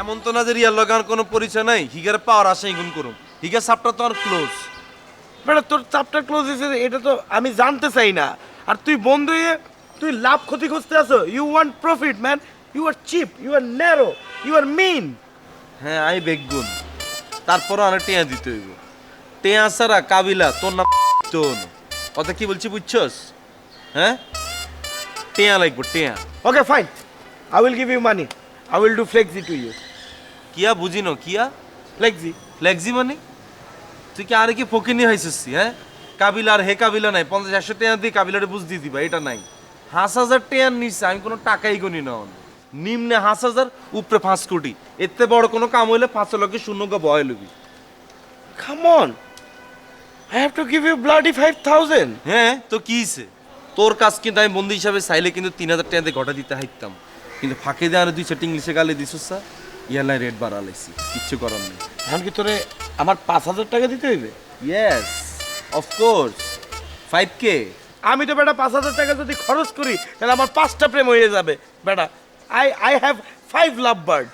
এমন তো না যে রিয়ার লগার কোনো পরিচয় নাই। হিগার পাওয়ার আশা গুণ করুম। হিগার সাপটা তো আর ক্লোজ বেটা তোর চাপটা ক্লোজ হয়েছে এটা তো আমি জানতে চাই না। আর তুই বন্ধু হয়ে তুই লাভ ক্ষতি খুঁজতে আছো you want profit man you are cheap you are narrow you are mean হ্যাঁ আমি বেগুন তারপরও অনেক টেয়া দিতে হইব। টেয়া সারা কাবিলা তোর নাম তোন কথা কি বলছি বুঝছস? হ্যাঁ? টেয়া লাগবো টেয়া। Okay fine I will give you money I will do flexi to you কিয়া বুঝিনো কিয়া? ফ্লেক্সি। ফ্লেক্সি মানে? তুই কি আর কি ফকিনি হয়েছিস হ্যাঁ কাবিলা আর হে কাবিলা নাই পঞ্চাশ একশো টেয়া দিয়ে কাবিলারে বুঝ দিয়ে দিবা এটা নাই। হাঁস হাজার টেয়ার নিচ্ছে আমি কোনো টাকাই গনি না। নিম্নে হাঁস হাজার উপরে পাঁচ কোটি। এতে বড় কোনো কাম হইলে পাঁচ লক্ষে শূন্য গা বয় lobby. Come on I have to give you bloody five thousand হ্যাঁ তো কি হইছে? তোর কাজ কিন্তু আমি বন্ধু হিসাবে চাইলে কিন্তু তিন হাজার টাকা দিয়ে ঘটা দিতে হাইতাম। কিন্তু ফাঁকে দিয়ে আর দুই সেটিং ইংলিশে গালে দিছিস স্যার। ইয়ালাই রেট বাড়ালাইছি কিচ্ছু করার নেই। এখন কি তোরে আমার পাঁচ হাজার টাকা দিতে হইবে? ইয়েস অফকোর্স ফাইভ কে আমি তো বেটা পাঁচ হাজার টাকা যদি খরচ করি তাহলে আমার পাঁচটা প্রেম হয়ে যাবে। বেটা I I have five love bird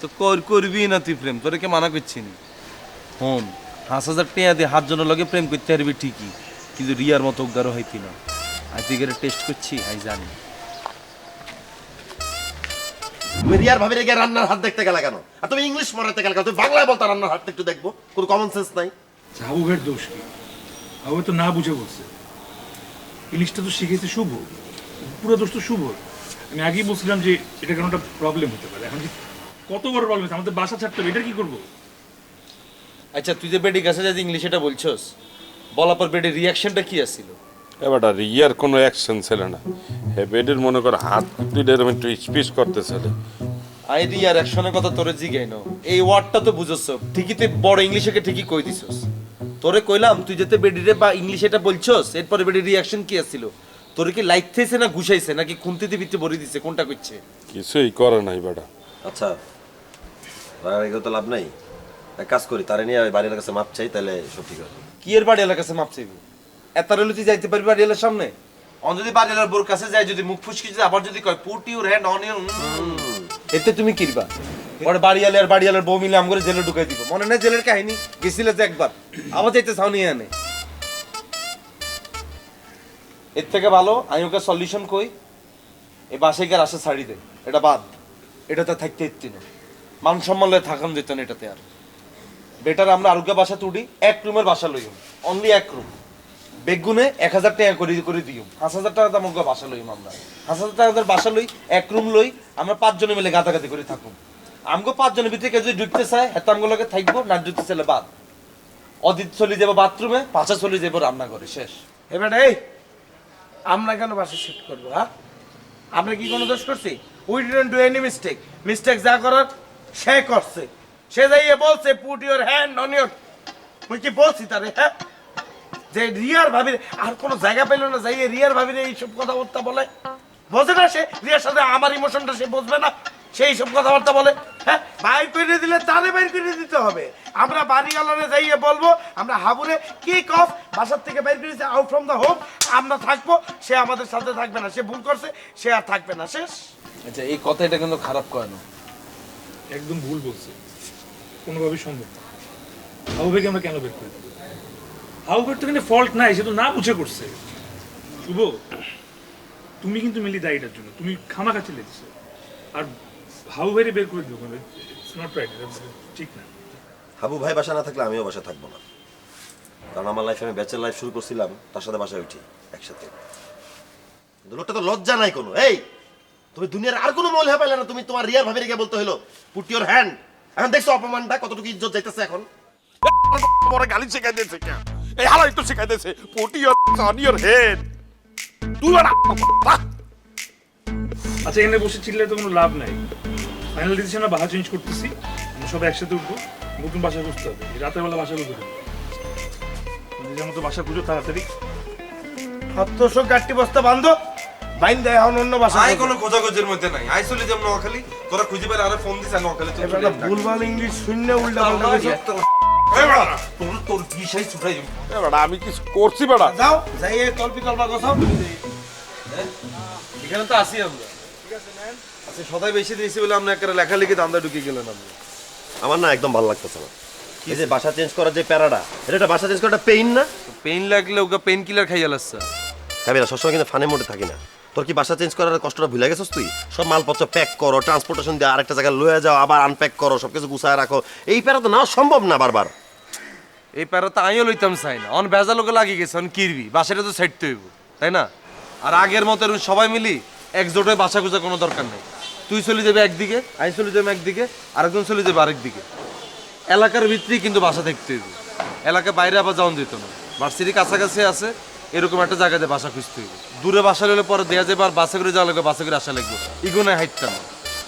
তো কর করবি না তুই প্রেম তোরে কে মানা করছি না? হন পাঁচ হাজার টাকা দিয়ে হাত জনের লগে প্রেম করতে পারবি ঠিকই কিন্তু রিয়ার মতো উদ্গারও হইতি না। আজ তুই টেস্ট করছি? আমি জানি। তুমি রিয়ার ভাবিরে গিয়ে রান্নার হাত দেখতে গেলে কেন? আর তুমি ইংলিশ মারাতে গেলে কেন? তুমি বাংলায় বলতে রান্নার হাত একটু দেখব। কোনো কমন সেন্স নাই। হাবুঘের দোষ কি? হাবু তো না বুঝে বলছে। ইংলিশটা তো শিখেছে শুভ। পুরো দোষ তো শুভ। আমি আগেই বলছিলাম যে এটা কেন একটা প্রবলেম হতে পারে। এখন যে কত বড় প্রবলেম আমাদের বাসা ছাড়তে হবে। এটা কি করব? আচ্ছা তুই যে বেডি কাছে যদি ইংলিশ এটা বলছস বলার পর বেডির রিয়াকশনটা কি আসছিল এবারটা রিয়ার কোনো অ্যাকশন ছিল না। হে বেডের মনে কর হাত দুইটা এরকম একটু স্পিচ করতেছিল। আই রিয়ার অ্যাকশনের কথা তোরে জিগাই না এই ওয়ার্ডটা তো বুঝছস ঠিকই তুই বড় ইংলিশে ঠিকই কই দিছস। তোরে কইলাম তুই যেতে বেডিরে বা ইংলিশ এটা বলছস এরপরে বেডির রিয়াকশন কি আসছিল তোরে কি লাইট থেছে না ঘুষাইছে নাকি খুন্তিতে বিতে ভরে দিছে? কোনটা করছে কিছুই করে নাই বেটা। আচ্ছা রাগারাগি তো লাভ নাই। এক কাজ করি তারে নিয়ে বাড়ির কাছে মাপ চাই তাহলে সব ঠিক হবে। কি এর বাড়ি এলাকার কাছে মাপ চাইব? এত রেলে তুই যাইতে পারবি বাড়ি এলার সামনে? অন যদি বাড়ি এলার বোর কাছে যায় যদি মুখ ফুসকি যদি আবার যদি কয় put your hand on your এতে তুমি কিরবা পরে বাড়ি আলে আর বাড়ি বউ মিলে আম করে জেলে ঢুকাই দিব। মনে নেই জেলের কাহিনী? গেছিলে যে একবার। আবার যাইতে চাও নিয়ে আনে। এর থেকে ভালো আমি ওকে সলিউশন কই বাসায় গিয়ে আসে ছাড়ি দে। এটা বাদ। এটাতে থাকতে ইত্তি না। মান সম্মান লয়ে থাকান যেত না এটাতে আর। বেটার আমরা আরোগ্য বাসা তুড়ি এক রুমের বাসা লইম অনলি এক রুম বেগুনে এক হাজার টাকা করে করে দিও। পাঁচ হাজার টাকা দাম বাসা লইম আমরা। পাঁচ হাজার টাকা বাসা লই, এক রুম লই, আমরা পাঁচজনে মিলে গাতাগাতি করে থাকুন। আমগো পাঁচজনের ভিতরে কেউ যদি ঢুকতে চায় হেতো আমগুলোকে থাকব, না ঢুকতে চাইলে বাদ। অদিত চলে যাব বাথরুমে পাঁচা চলে যাব রান্না করে শেষ এবার এই, আমরা কেন বাসা শিফট করব হ্যাঁ? আমরা কি কোনো দোষ করছি? We didn't do any mistake mistake যা করার, সে করছে। সে যাইয়ে বলছে put your hand on your মুই কি বলছি তারে হ্যাঁ? যে রিয়ার ভাবির আর কোনো জায়গা পেল না যাইয়ে রিয়ার ভাবির এইসব কথাবার্তা বলে। বোঝে না সে? রিয়ার সাথে আমার ইমোশনটা সে বুঝবে না? সেই সব কথাবার্তা বলে। হ্যাঁ? বাইর করে দিলে তারে বাইর করে দিতে হবে। আমরা বাড়ি আলারে যাইয়ে বলব আমরা হাবুরে কিক অফ বাসার থেকে বাইর করেছে আউট ফ্রম দ্য হোম আমরা থাকব। সে আমাদের সাথে থাকবে না। সে ভুল করছে সে আর থাকবে না। শেষ? আচ্ছা এই কথা এটা কিন্তু খারাপ করে না। একদম ভুল বলছে। কোনোভাবেই সম্ভব না। হাবু ভাইকে আমরা কেন বের করে দেবো তো এখানে ফল্ট নাই সে তো না বুঝে করছে। শুভ তুমি কিন্তু মিলি দায়ী এটার জন্য। তুমি খামাখা চলে দিছো। আর হাবু ভাইরে বের করে দেবো ইটস নট রাইট ঠিক না। হাবু ভাই বাসা না থাকলে আমিও বাসা থাকব না। কারণ আমার লাইফে আমি ব্যাচের লাইফ শুরু করছিলাম তার সাথে বাসায় উঠি একসাথে। কিন্তু লোকটা তো লজ্জা নাই কোনো। এই তুমি দুনিয়ার আর কোনো মহিলা পাইলে না তুমি তোমার রিয়ার ভাবিরে গিয়ে বলতে হলো পুট ইওর হ্যান্ড এখন দেখছ অপমানটা কতটুকু ইজ্জত যাইতেছে এখন। পরে গালি শেখাই দিয়েছে কে এই হালাই তো শেখাই দিয়েছে পুটি ইওর অন ইওর হেড। তুই না আচ্ছা এখানে বসে চিল্লে তো কোনো লাভ নাই। ফাইনাল ডিসিশন বাসা চেঞ্জ করতেছি। আমরা সব একসাথে উঠবো। নতুন বাসা খুঁজতে হবে। রাতের বেলা বাসা খুঁজতে হবে নিজের মতো বাসা খুঁজো তাড়াতাড়ি। সত্যশো গাঠটি বস্তা বান্ধব বাইন দেয় এখন অন্য বাসা আই কোনো খোঁজাখোঁজির মধ্যে নাই। আই চলে যাম নোয়াখালী। তোরা খুঁজে পেলে আরে ফোন দিস নোয়াখালী ভুলভাল ইংলিশ শূন্য উল্টা পাল্টা তোর তোর বিষয় ছুটাই যাব বেড়া আমি কিছু করছি বেড়া। যাও যাই এই তল্পি তল্পা কোথাও এখানে তো আসি আমরা। আচ্ছা সদাই বেশি দিয়েছি বলে আপনি একটা লেখালেখি দান্দা ঢুকে গেলেন আপনি আমার না একদম ভালো লাগতেছে না। এই যে বাসা চেঞ্জ করার যে প্যারাটা এটা একটা বাসা চেঞ্জ করাটা পেইন না? পেইন লাগলে ওকে পেইন কিলার খাইয়া লাগছে কাবিলা সবসময় কিন্তু ফানে মোটে থাকি না। তোর কি বাসা চেঞ্জ করার কষ্টটা ভুলে গেছিস তুই? সব মালপত্র প্যাক করো ট্রান্সপোর্টেশন দিয়ে আরেকটা জায়গায় লয়ে যাও আবার আনপ্যাক করো সব কিছু গুছায় রাখো। এই প্যারা তো নেওয়া সম্ভব না বারবার। এই প্যারা তো আমিও লইতাম চাই না। অন ভেজা লোকে লাগিয়ে গেছে, অন কিরবি বাসাটা তো সেট হইব, তাই না? আর আগের মতো এরকম সবাই মিলি একজোটে বাসা খুঁজে কোনো দরকার নেই। তুই চলে যাবে একদিকে, আমি চলে যাবে একদিকে, আরেকজন চলে যাবে আরেক দিকে এলাকার ভিতরেই কিন্তু বাসা দেখতে হইব। এলাকার বাইরে আবার যাওয়া দিত না। ভার্সিটি কাছাকাছি আছে, এরকম একটা জায়গাতে বাসা খুঁজতে হইব। দূরে বাসা হলে পরে দেয়া যাবে আর বাসে করে যাওয়া লাগবে, বাসে করে আসা লাগবে। ইগোনে হাইটটা না।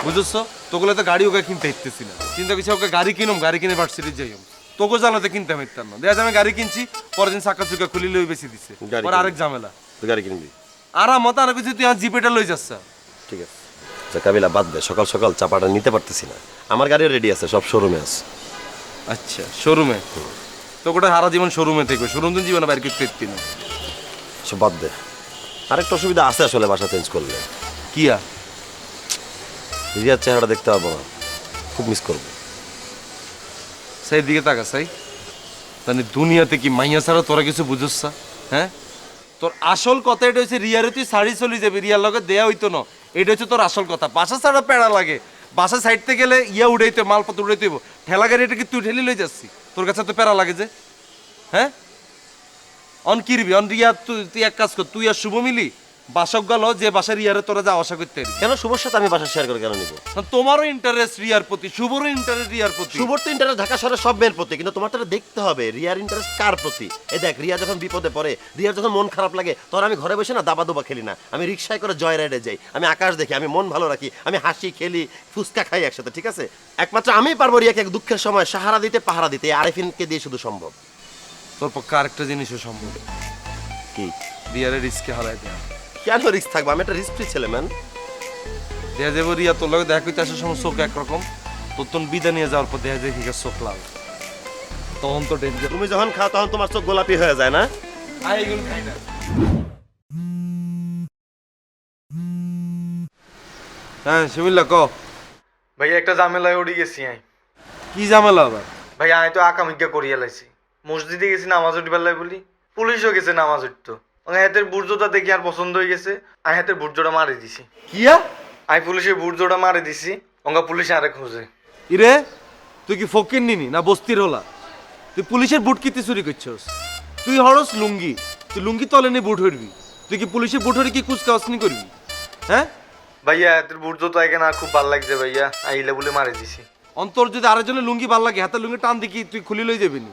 বুঝছ? তোগুলো তো গাড়ি ওকে কিনতে হাইতেছি না। চিন্তা করছি ওকে গাড়ি কিনুম, গাড়ি কিনে ভার্সিটি যাইম তোকে জ্বালাতে কিনতে হাইতাম না। দেখা যায় আমি গাড়ি কিনছি পরের দিন চাকা চুকা খুলি লই বেশি দিছে। গাড়ি পরে আরেক ঝামেলা। তুই গাড়ি কিনবি? আরামত আর কিছু তুই আমার জিপেটা লই যাচ্ছ ঠিক আছে। আচ্ছা কাবিলা বাদ দে। সকাল সকাল চাপাটা নিতে পারতেছি না। আমার গাড়িও রেডি আছে সব শোরুমে আছে। আচ্ছা শোরুমে তো গোটা সারা জীবন শোরুমে থেকে শোরুম দিন জীবনে বাইরে করতে পারতি না। সব বাদ দে। আরেকটা অসুবিধা আছে আসলে বাসা চেঞ্জ করলে। কি আর? রিয়ার চেহারাটা দেখতে পাবো না। খুব মিস করব। সেই, দিকে তাকা সাই। মানে দুনিয়াতে কি মাইয়া ছাড়া তোরা কিছু বুঝছ হ্যাঁ? তোর আসল কথা এটা হচ্ছে রিয়ারে তুই শাড়ি চলে যাবি, রিয়ার লগে দেয়া হইতো না। এটা হচ্ছে তোর আসল কথা। বাসা ছাড়া পেড়া লাগে। বাসা সাইডতে গেলে ইয়া উড়াইতে মালপত্র উড়াইতে ঠেলা গাড়ি এটা কি তুই ঠেলি লই যাচ্ছি তোর কাছে তো পেড়া লাগে যে। হ্যাঁ? অন কিরবি, অন রিয়া, তুই তুই এক কাজ কর, তুই আর শুভ মিলি বাসক গেল যে বাসা রিয়ারে তোরা যা আশা করতে কেন শুভর সাথে আমি বাসা শেয়ার করে কেন নিবো? তোমারও ইন্টারেস্ট রিয়ার প্রতি শুভরও ইন্টারেস্ট রিয়ার প্রতি। শুভর তো ইন্টারেস্ট ঢাকা শহরের সব মেয়ের প্রতি কিন্তু তোমার তো দেখতে হবে রিয়ার ইন্টারেস্ট কার প্রতি? এই দেখ রিয়া যখন বিপদে পড়ে রিয়ার যখন মন খারাপ লাগে তখন আমি ঘরে বসে না দাবা দুবা খেলি না। আমি রিক্সায় করে জয় রাইডে যাই আমি আকাশ দেখি আমি মন ভালো রাখি আমি হাসি খেলি ফুচকা খাই একসাথে ঠিক আছে? একমাত্র আমি পারব রিয়াকে এক দুঃখের সময় সাহারা দিতে পাহারা দিতে আরেফিনকে দিয়ে শুধু সম্ভব। তোর পক্ষে আরেকটা জিনিসও সম্ভব। কি? রিয়ারে রিস্কে হারাই দেয়া কেন রিস্ক থাকব? আমি একটা রিস্ক ফ্রি ছেলে ম্যান রিয়া তোর লগে দেখা করতে আসার সময় চোখ একরকম। তোর তখন বিদা নিয়ে যাওয়ার পর দেখা যায় চোখ লাল। তখন তো ডেঞ্জার তুমি যখন খাও তখন তোমার চোখ গোলাপি হয়ে যায় না? আই এগুলো খাই না। হ্যাঁ শিমিল্লা ক? ভাইয়া একটা ঝামেলায় উড়ে গেছি আই কি ঝামেলা আবার? ভাই আমি তো আকামিকা করিয়া লাইছি। মসজিদে গেছি নামাজ উঠবার লাই বলি। পুলিশও গেছে নামাজ উঠতো। ওই হাতের বুর্জটা দেখি আর পছন্দ হয়ে গেছে। আমি হাতের বুর্জটা মারি দিছি। কিয়া? আমি পুলিশের বুর্জটা মারি দিছি ওঙ্গা পুলিশ আরে খোঁজে। ইরে তুই কি ফকির নিনি না বস্তির হলা? তুই পুলিশের বুট কিতে চুরি করছস? তুই হরস লুঙ্গি তুই লুঙ্গি তলে নিয়ে বুট হরবি। তুই কি পুলিশের বুট হরে কি কুচকাওয়াসনি করবি? হ্যাঁ? ভাইয়া হাতের বুর্জ তো এখানে আর খুব ভালো লাগছে ভাইয়া আইলে বলে মারি দিছি। অন্তর যদি আরেকজনের লুঙ্গি ভালো লাগে হাতে লুঙ্গি টান দেখি তুই খুলি লই যাবি নি।